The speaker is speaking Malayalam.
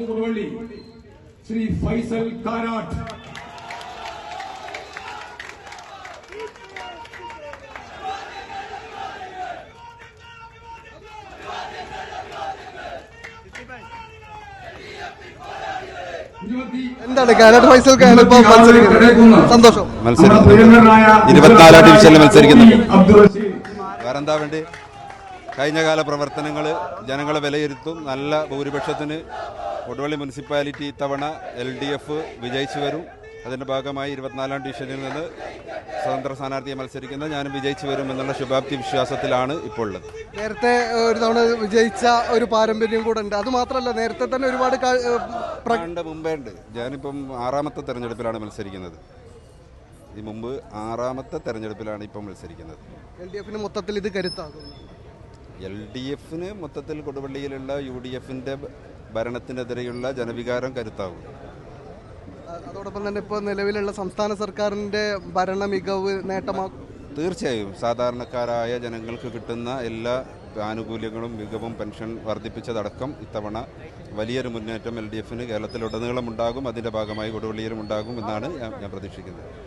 കൊടുവള്ളി ശ്രീ ഫൈസൽ കാരാട്ട്. ഇരുപത്തി എന്താണ് കാനഡ ഫൈസൽക്കാണ് ഇപ്പൊ മത്സരിക്കുന്നത്? സന്തോഷം. മത്സരിക്കുന്നു. ഇരുപത്തിനാലാം ഡിവിഷനിൽ മത്സരിക്കുന്നുണ്ട് അബ്ദുൾ റഷീദ് വേറെ എന്താ വേണ്ടി? കഴിഞ്ഞകാല പ്രവർത്തനങ്ങൾ ജനങ്ങളെ വിലയിരുത്തും. നല്ല ഭൂരിപക്ഷത്തിന് കൊടുവള്ളി മുനിസിപ്പാലിറ്റി ഇത്തവണ എൽ ഡി എഫ് വിജയിച്ചു വരും. അതിന്റെ ഭാഗമായി ഇരുപത്തിനാലാം ഡിവിഷനിൽ നിന്ന് സ്വതന്ത്ര സ്ഥാനാർത്ഥിയെ മത്സരിക്കുന്ന ഞാനും വിജയിച്ചു വരും എന്നുള്ള ശുഭാപ്തി വിശ്വാസത്തിലാണ് ഇപ്പോൾ ഉള്ളത്. നേരത്തെ ഒരു തവണ വിജയിച്ച ഒരു പാരമ്പര്യം കൂടെ ഉണ്ട്. അത് മാത്രമല്ല നേരത്തെ തന്നെ ഒരുപാട് മുമ്പേ ഉണ്ട്. ഞാനിപ്പം ആറാമത്തെ തെരഞ്ഞെടുപ്പിലാണ് മത്സരിക്കുന്നത്. ഈ മുമ്പ് ആറാമത്തെ തെരഞ്ഞെടുപ്പിലാണ് ഇപ്പം മത്സരിക്കുന്നത്. എൽ ഡി എഫിന് മൊത്തത്തിൽ ഇത് കരുത്താകും എൽ ഡി എഫിന് മൊത്തത്തിൽ കൊടുവള്ളിയിലുള്ള യു ഡി എഫിന്റെ ഭരണത്തിനെതിരെയുള്ള ജനവികാരം കരുത്താവും. അതോടൊപ്പം തന്നെ ഇപ്പോൾ നിലവിലുള്ള സംസ്ഥാന സർക്കാരിന്റെ ഭരണ മികവ് നേട്ടമാക്കും തീർച്ചയായും സാധാരണക്കാരായ ജനങ്ങൾക്ക് കിട്ടുന്ന എല്ലാ ആനുകൂല്യങ്ങളും മികവും പെൻഷൻ വർദ്ധിപ്പിച്ചതടക്കം ഇത്തവണ വലിയൊരു മുന്നേറ്റം എൽ ഡി എഫിന് കേരളത്തിലുടനീളം ഉണ്ടാകും അതിന്റെ ഭാഗമായി കൊടുവള്ളിയിലും ഉണ്ടാകും എന്നാണ് ഞാൻ ഞാൻ പ്രതീക്ഷിക്കുന്നത്.